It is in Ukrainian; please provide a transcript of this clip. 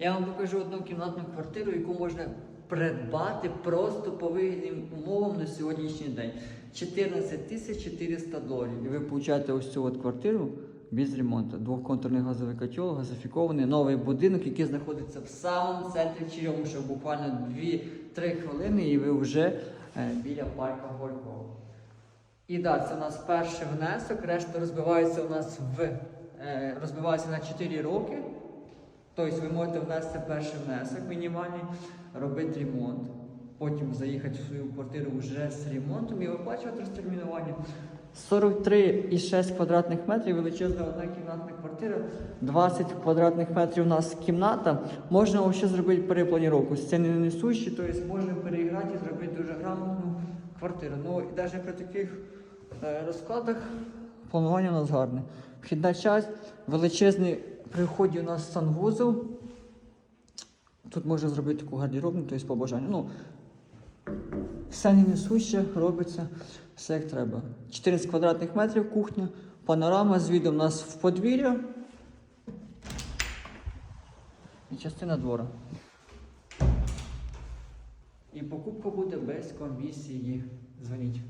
Я вам покажу одну кімнатну квартиру, яку можна придбати просто по вигідним умовам на сьогоднішній день. 14 тисяч 400 доларів. І ви получаєте ось цю от квартиру без ремонту. Двохконтурний газовий котел, газифікований, новий будинок, який знаходиться в самому центрі Черемуша, буквально 2-3 хвилини, і ви вже е, біля парка Горького. І так, це у нас перший внесок, решта розбивається у нас в е, розбивається на 4 роки. Тобто ви можете внести перший внесок мінімальний, робити ремонт, потім заїхати в свою квартиру вже з ремонтом і виплачувати розтермінування. 43,6 квадратних метрів, величезна одна кімнатна квартира, 20 квадратних метрів у нас кімната. Можна взагалі зробити перепланіровку. Стіни не несущі, тобто можна переіграти і зробити дуже грамотну квартиру. Ну і навіть при таких е, розкладах планування у нас гарне. Вхідна часть, величезний при вході у нас санвузол. Тут можна зробити таку гардеробну, тобто по бажанню. Ну, все не несуще, робиться все як треба. 14 квадратних метрів кухня, панорама з відом у нас в подвір'я і частина двора. І покупка буде без комісії. Дзвоніть.